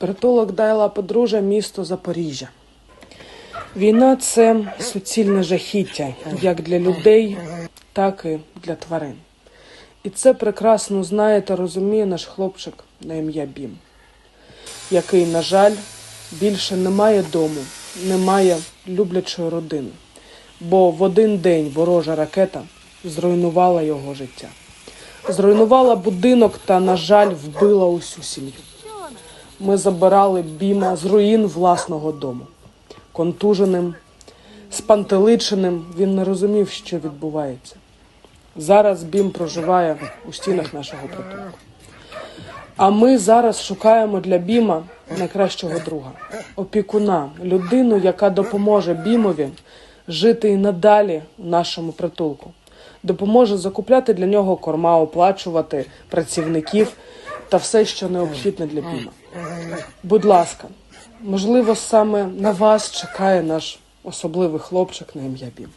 Притулок Дайла подружжя місто Запоріжжя. Війна це суцільне жахіття як для людей, так і для тварин. І це прекрасно знає та розуміє наш хлопчик на ім'я Бім, який, на жаль, більше не має дому, не має люблячої родини, бо в один день ворожа ракета зруйнувала його життя. Зруйнувала будинок та, на жаль, вбила усю сім'ю. Ми забирали Біма з руїн власного дому. Контуженим, спантеличеним, він не розумів, що відбувається. Зараз Бім проживає у стінах нашого притулку. А ми зараз шукаємо для Біма найкращого друга, опікуна, людину, яка допоможе Бімові жити і надалі у нашому притулку, допоможе закупляти для нього корма, оплачувати працівників та все, що необхідне для Біма. Будь ласка, можливо, саме на вас чекає наш особливий хлопчик на ім'я Бім.